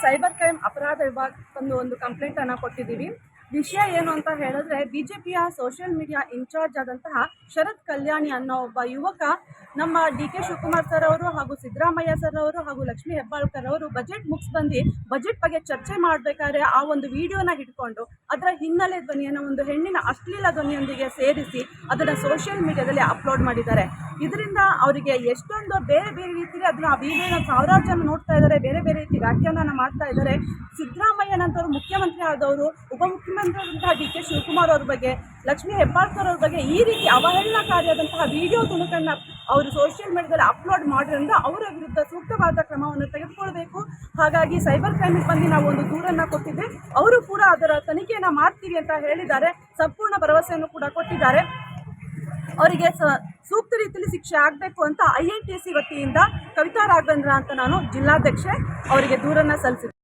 Cyber crime ಅಪರಾಧ ವಿಭಾಗಕ್ಕೊಂದು ಒಂದು complaint ಅನ್ನ ಕೊಟ್ಟಿದ್ದೀವಿ. ವಿಷಯ ಏನು ಅಂತ ಹೇಳಿದ್ರೆ, ಬಿಜೆಪಿಯ ಸೋಷಿಯಲ್ ಮೀಡಿಯಾ ಇನ್ಚಾರ್ಜ್ ಆದಂತಹ ಶರತ್ ಕಲ್ಯಾಣಿ ಅನ್ನೋ ಒಬ್ಬ ಯುವಕ ನಮ್ಮ ಡಿ ಕೆ ಶಿವಕುಮಾರ್ ಸರ್ ಅವರು ಹಾಗೂ ಸಿದ್ದರಾಮಯ್ಯ ಸರ್ ಅವರು ಹಾಗೂ ಲಕ್ಷ್ಮೀ ಹೆಬ್ಬಾಳ್ಕರ್ ಅವರು ಬಜೆಟ್ ಮುಗಿಸ್ ಬಂದು ಬಜೆಟ್ ಬಗ್ಗೆ ಚರ್ಚೆ ಮಾಡಬೇಕಾದ್ರೆ ಆ ಒಂದು ವಿಡಿಯೋನ ಹಿಡ್ಕೊಂಡು ಅದರ ಹಿನ್ನೆಲೆ ಧ್ವನಿಯನ್ನು ಒಂದು ಹೆಣ್ಣಿನ ಅಶ್ಲೀಲ ಧ್ವನಿಯೊಂದಿಗೆ ಸೇರಿಸಿ ಅದನ್ನು ಸೋಷಿಯಲ್ ಮೀಡಿಯಾದಲ್ಲಿ ಅಪ್ಲೋಡ್ ಮಾಡಿದ್ದಾರೆ. ಇದರಿಂದ ಅವರಿಗೆ ಎಷ್ಟೊಂದು ಬೇರೆ ಬೇರೆ ರೀತಿಯಲ್ಲಿ ಅದನ್ನ ಆ ವಿಡಿಯೋನ ಸಾವಿರಾರು ಜನ ನೋಡ್ತಾ ಇದ್ದಾರೆ, ಬೇರೆ ಬೇರೆ ರೀತಿ ವ್ಯಾಖ್ಯಾನ ಮಾಡ್ತಾ ಇದ್ದಾರೆ. ಸಿದ್ದರಾಮಯ್ಯನಂತವರು ಮುಖ್ಯಮಂತ್ರಿ ಆದವರು ಉಪಮುಖ್ಯಮಂತ್ರಿಯಾದಂತಹ ಡಿ ಕೆ ಶಿವಕುಮಾರ್ ಅವ್ರ ಬಗ್ಗೆ, ಲಕ್ಷ್ಮೀ ಹೆಬ್ಬಾಳ್ಕರ್ ಅವ್ರ ಬಗ್ಗೆ ಈ ರೀತಿ ಅವಹೇಳನಕಾರಿಯಾದಂತಹ ವಿಡಿಯೋ ತುಣುಕನ್ನು ಅವರು ಸೋಷಿಯಲ್ ಮೀಡಿಯಾದಲ್ಲಿ ಅಪ್ಲೋಡ್ ಮಾಡೋದ್ರಿಂದ ಅವರ ವಿರುದ್ಧ ಸೂಕ್ತವಾದ ಕ್ರಮವನ್ನು ತೆಗೆದುಕೊಳ್ಬೇಕು. ಹಾಗಾಗಿ ಸೈಬರ್ ಕ್ರೈಮಿಗೆ ಬಂದು ನಾವು ಒಂದು ದೂರನ್ನು ಕೊಟ್ಟಿದ್ದೆ. ಅವರು ಕೂಡ ಅದರ ತನಿಖೆಯನ್ನು ಮಾಡ್ತೀವಿ ಅಂತ ಹೇಳಿದ್ದಾರೆ. ಸಂಪೂರ್ಣ ಭರವಸೆಯನ್ನು ಕೂಡ ಕೊಟ್ಟಿದ್ದಾರೆ. ಅವರಿಗೆ ಸೂಕ್ತ ರೀತಿಯಲ್ಲಿ ಶಿಕ್ಷೆ ಆಗಬೇಕು ಅಂತ ಐ ಎನ್ ಟಿ ಸಿ ವತಿಯಿಂದ ಕವಿತಾ ರಾಘವೇಂದ್ರ ಅಂತ ನಾನು ಜಿಲ್ಲಾಧ್ಯಕ್ಷೆ ಅವರಿಗೆ ದೂರನ್ನು ಸಲ್ಲಿಸಿದ್ದೆ.